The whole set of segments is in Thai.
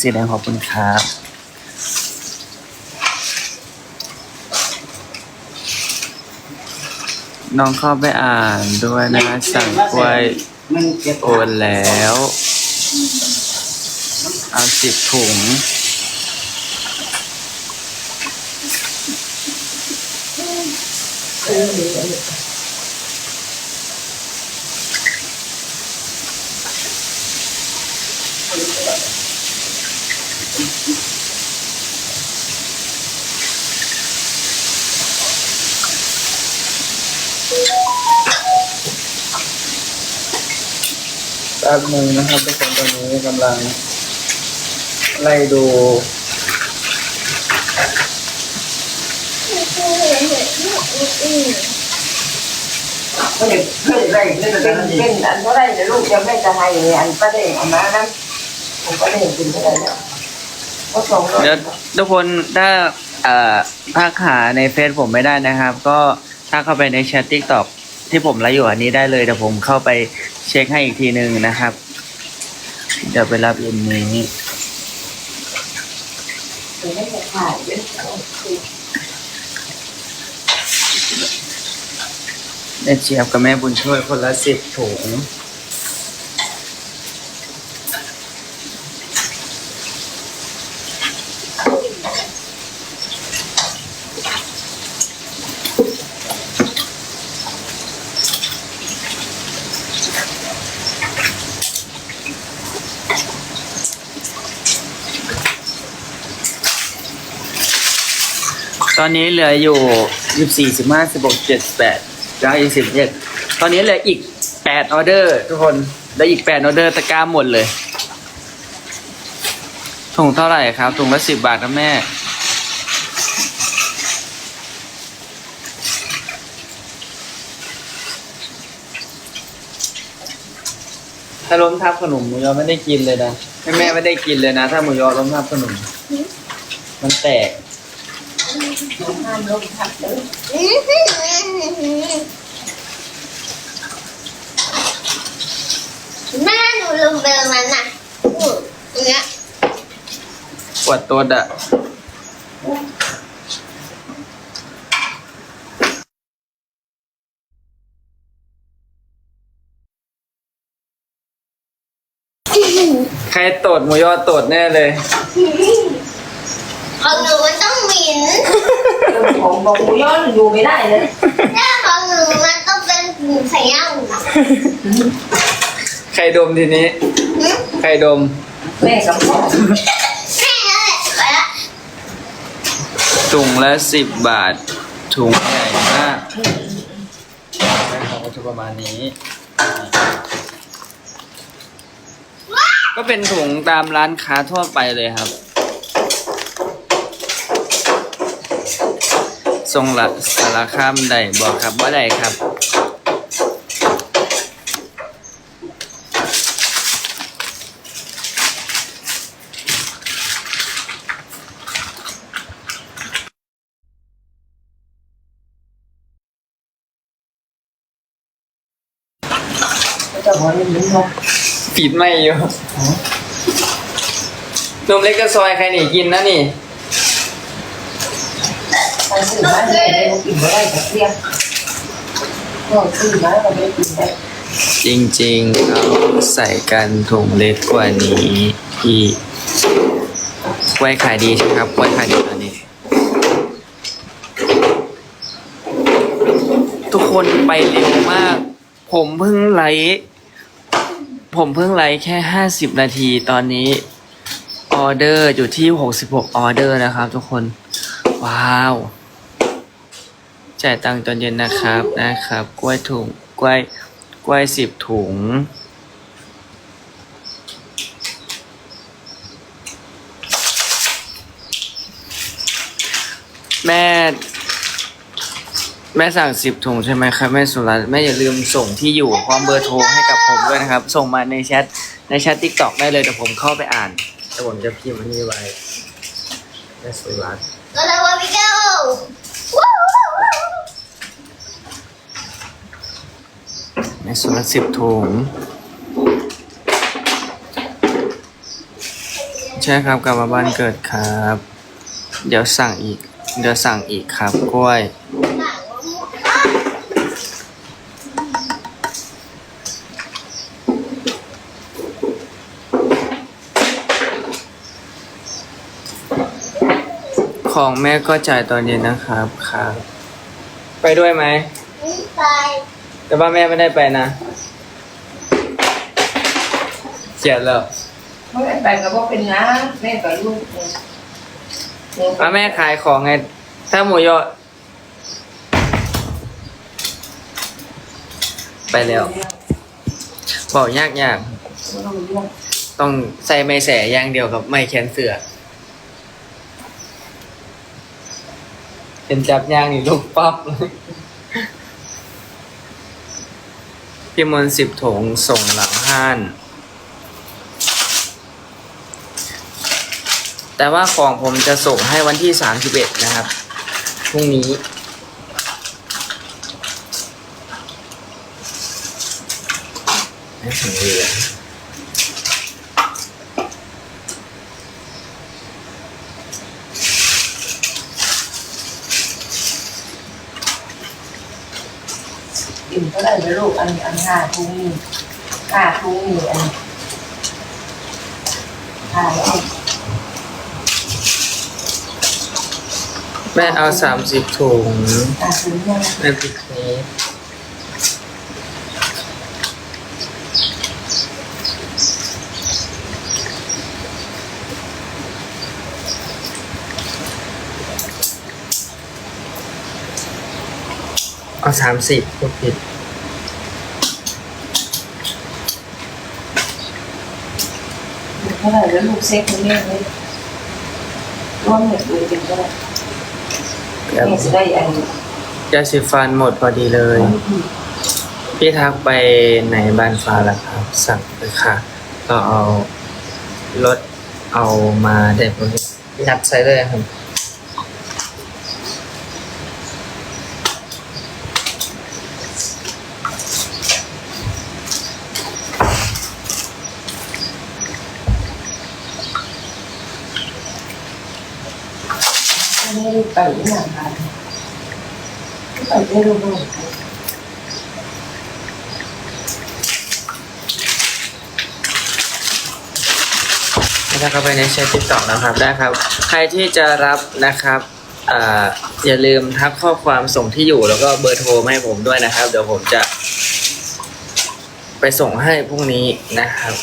สีแดงขอบคุณครับน้องเข้าไปอ่านด้วยนะ สั่งกล้วยมันเจ็บโอนแล้ว เอาสิบถุงแป๊บนึงนะครับทุกคนตอนนี้กำลัง ไล่ดูเพื่อนเพื่อนไรเพื่อนเป็นอะไรเป็นอันเท่าไรเดี๋ยวลูกจะไม่จะให้อันประเด็นเอามานั้นผมก็ได้เห็นกินเท่าไหร่แล้วก็ส่งเดี๋ยวทุกคนถ้าเอ่อถ้าหาในเฟซผมไม่ได้นะครับ ก็ถ้าเข้าไปในแชททิกตอก ที่ผมไลฟ์อยู่อันนี้ได้เลยเดี๋ยวผมเข้าไปเช็คให้อีกทีหนึ่งนะครับ เดี๋ยวไปรับอินนี้ไม่จะขายเป็นแม่เชียบกับแม่บุญช่วยคนละสิบถุง อนนี้เหลืออยู่ยี่สี่สิบห้าสิบหกเจ็ดแปดเก้ายี่สิบเจ็ดตอนนี้เหลืออีกแปดออเดอร์ ทุกคนเหลืออีกแปดออเดอร์ตะกร้าหมดเลยถุงเท่าไหร่ครับถุงละสิบบาทนะแม่ถ้าล้มทับขนมหมูยอไม่ได้กินเลยนะแม่แม่ไม่ได้กินเลยนะ ถ้าหมูยอล้มทับขนม มันแตก แม่หนูลืมเบอร์มันน่ะอืมอย่างเงี้ยปวดตัวอะใครตดหมูยอตดแน่เลย ของหนูมันต้องห มินของบอกหมูย้อนอยู่ไม่ได้เลยถ้าของหนูมันต้องเป็นหมูไข่ย่างใครดมทีนี้ ใครดม แม่กับพ่อแค่นั้นแหละไปละถุงละสิบบาท ถุงใหญ่มากแม่เขาจะประมาณนี้ ก็เป็นถุงตามร้านค้าทั่วไปเลยครับ ทรงละสารคามใดบอกครับว่าใดครับ จะบอกนี่มันบอกปิดไม่อยู่นมเล็กกระซอยใครหนีกินนะนี่ ใครซื้อมาที่ไหนได้กินไม่ได้กับเรียก็ซื้อมาก็ไม่กินได้จริงๆเขาใส่กันถุงเล็กกว่านี้พี่กล้วยขายดีใช่ไหมครับกล้วยขายดีตอนนี้ ทุกคนไปเร็วมาก ผมเพิ่งไลฟ์ผมเพิ่งไลฟ์แค่ห้าสิบนาทีตอนนี้ ออเดอร์อยู่ที่หกสิบหกออเดอร์นะครับทุกคน ว้าว จ่ายตังค์ตอนเย็นนะครับนะครับ กล้วยถุงกล้วยกล้วยสิบถุง แม่ แม่สั่งสิบถุงใช่ไหมครับ แม่สุรัตน์แม่อย่าลืมส่งที่อยู่พร้อมเบอร์โทรให้กับผมด้วยนะครับ ส่งมาในแชทในแชททิกตอกได้เลยเดี๋ยวผมเข้าไปอ่านแต่ผมจะพิมพ์อันนี้ไว้แม่สุรัตน์ก็เลยว่าพี่วว้าวแม่สุรัตน์สิบถุง ใช่ครับกลับมาบ้านเกิดครับ เดี๋ยวสั่งอีก เดี๋ยวสั่งอีกครับกล้วย ของแม่ก็จ่ายตอนเย็นนะครับครับ ไปด้วยไหม ไม่ไป แต่ว่าแม่ไม่ได้ไปนะเจ็ดแล้วเมื่อไปก็บอกเป็นนะแม่กับลูกเนี่ยเนี่ยอะแม่ขายของไง ถ้าหมูยอไปแล้วบอกยากยากไม่รู้เรื่องๆต้องใส่ไม่แสอย่างเดียวกับไม่แขนเสือเป็นจับย่างนี่ลูกป๊อปเลย พี่มนสิบถงส่งหลังห้าน แต่ว่าของผมจะส่งให้วันที่สามสิบเอ็ดนะครับ พรุ่งนี้ ไม่ถึงเลย อิ่มเท่าไหร่นะลูกอันอันห้าทุ่งนี่ห้าทุ่งนี่อันห้าแล้วแม่เอาสามสิบถุงห้าทุ่งเนี่ยแม่พิก เอาสามสิบพูดผิดเท่าไหร่แล้วลูกเซ็กคนนี้เลยร่วมเหนื่อยเลยเป็นเท่าไหร่แม่จะได้อันยาสีฟันหมดพอดีเลย พี่ทักไปไหนบ้านฟ้าแล้วครับ สั่งไปค่ะ ก็เอารถเอามาได้พอดียัดใส่เลยครับ ไม่ได้ไปที่ไหนมาไปได้รู้บ้างถ้าเข้าไปในแชทติ๊กต็อนะครับได้ครับ ใครที่จะรับนะครับออย่าลืมทักข้อความส่งที่อยู่แล้วก็เบอร์โทรมาให้ผมด้วยนะครับ เดี๋ยวผมจะ ไปส่งให้พรุ่งนี้นะครับ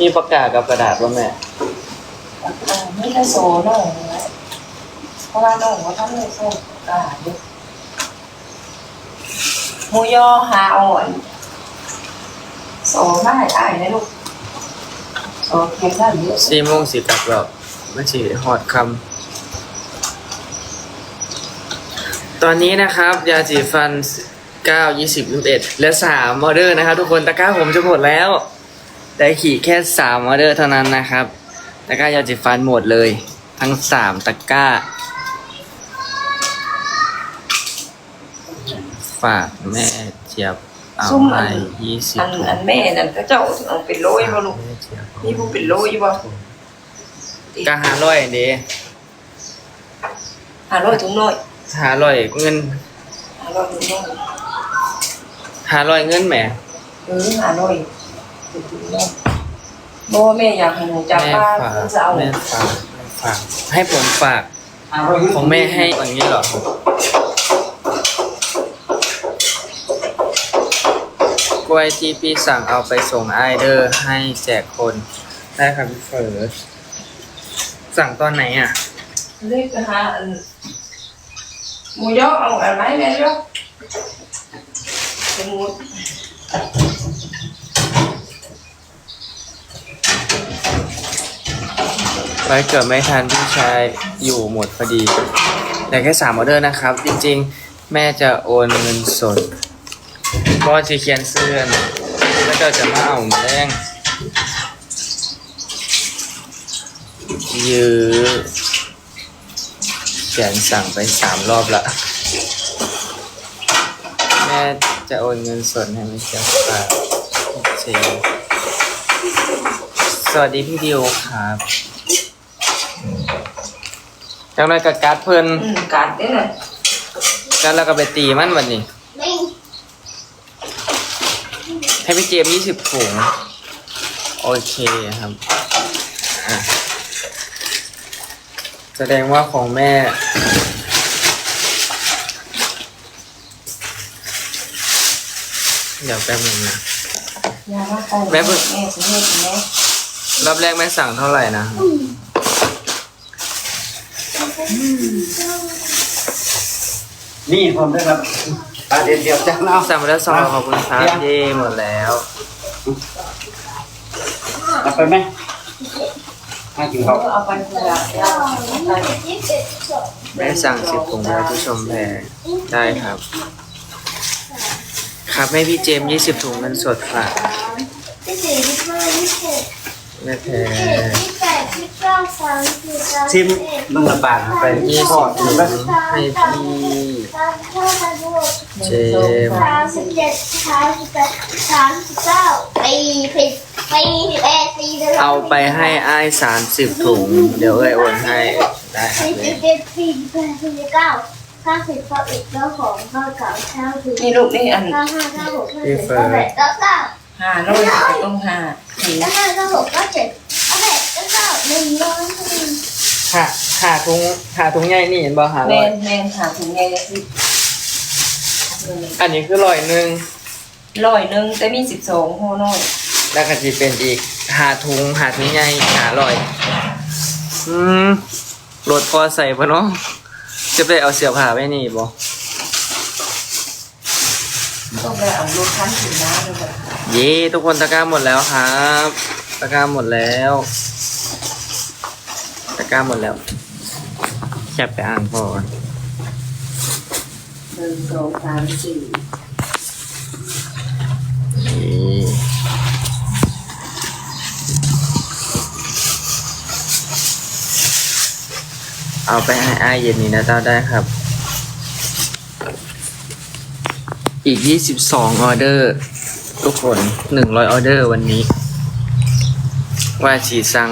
มีประกาศกับกระดาษว่าแม่ ไม่ได้โซ่น้องนะเพราะว่าน้องเขาทำไม่โซ่กาดมูยอหาอ่อนโซ่ได้ได้นะลูกโซ่เขียนได้เยอะสี่โมงสิกลับแล้วไม่สิหอดคำตอนนี้นะครับ ยาสีฟัน9 20 21เหลือ3ออเดอร์นะครับ ทุกคนตะกร้าผมจะหมดแล้วได้ขี่แค่3ออเดอร์เท่านั้นนะครับ ตะกร้ายาสีฟันหมดเลย ทั้ง3ตะกร้า ฝากแม่เจี๊ยบเอาไปยี่สิบอันอันแม่นั่นก็เจ้าเอาเป็นโรยบ่ลูกแม่เจี๊ยบนี่ผู้เป็นโรยบ่กะหาร้อยเดีหาโรยถุงน้อยหาร้อยเงินหาโรยถุงน้อยหาร้อยเงินแหมเออหาโรยถุงน้อย บ่แม่อยากให้หนูจับแม่ป้าฝากจะเอาแม่ฝากแม่ฝาก ให้ผมฝาก ของแม่ให้อย่างนี้เหรอ กล้วยที่พี่สั่งเอาไปส่งไอเดอร์ให้แจกคน ได้ครับพี่เฟิร์สสั่งตอนไหนอะเลขหาอันหมูยอเอาอันไหนแม่ยอเป็นหมู ไว้เกิดไม่ทันพี่ชายอยู่หมดพอดีแต่แค่สามออเดอร์นะครับ จริงๆ แม่จะโอนเงินสดก็จะเขียนเสื้อนแล้วก็จะมาเอาแมลงยื้อเขียนสั่งไปสามรอบละ แม่จะโอนเงินสดให้ไม่เจ้าค่ะโอเคสวัสดีพี่ดิวครับ จังไรกับการ์ดเพิ่นอืมการได้เลยการแล้วก็ไปตีมันวันนี้ไม่ให้พี่เจมยี่สิบถุงโอเคครับอะแสดงว่าของแม่ เดี๋ยวแป๊บนึงนะ ยาว่าไปแม่เพิ่ง แม่สิเฮ็ดแม่รอบแรกแม่สั่งเท่าไหร่นะ นี่ผมได้ครับอะเดี๋ยวเดี๋ยวจะเอาสั่งมาแล้วสองร้อยขอบคุณครับเย่หมดแล้วเอาไปไหมมากินข้าวเอาไปเพื่อยาไปยี่สิบสองแม่สั่งสิบถุงแล้วผู้ชมแพรได้ครับ ครับให้พี่เจมยี่สิบถุงเงินสดฝากยี่สิบยี่สิบห้ายี่สิบหกแม่แพรยี่ สิบแปดยี่สิบเก้าสามสิบสามสิชิบมเอ็ดมึงละบาทไปยี่ทสิอบดถุถูงกไหมให้พี่สามห้าสามหกเจมส์สามสิบเจ็ดสามสิบแปดสามสิบเก้าปีสิบปีสิบเอ็ดปีเดียวเอาไปให้อ้ายสามสิบถุง เดี๋ยวเอ้ยโอนให้ได้ครับสี่เลสิยบเจ็ดสี่สิบแปดสี่สิบเก้าเก้าสิบเก้าอีกเก้าของเก้าเก้าเก้าสิบนี่ลูกนี่อันเก้าห้าเก้าหกเก้าเจ็ดเก้าแปดเก้าเก้าห้าร้อยก็ต้องห้าสี่เก้าห้าเก้าหกเก้าเจ็ด หนึ่งร้อยหนึ่งหาหาถุงหาถุงใหญ่นี่เห็นบ่หาแมร้อยนแมนหาถุงใหญ่สิอันนี้คือร้อยหนึ่งร้อยหนึ่งแต่มีสิบสองห่อน้อยแล้วก็จะเป็นอีกหาถุงหาถุงใหญ่หาร้อยอืมโหลดพอใส่ปะเนาะจะไปเอาเสียบผ้าไว้นี่บ่ต้องไปเอาลูกคั้นถึงน้ำเลยแบบเย้ทุกคนตะกร้าหมดแล้วครับ ตะกร้าหมดแล้วตะ กร้าหมดแล้วแคบไปอ่านพอก่อนหนึ่งสองสามสี่เย้เอาไปให้อายเย็นนี้นะเจ้าได้ครับ อีก 22 ออเดอร์ ทุกคน 100 ออเดอร์วันนี้ ว่าฉีสั่ง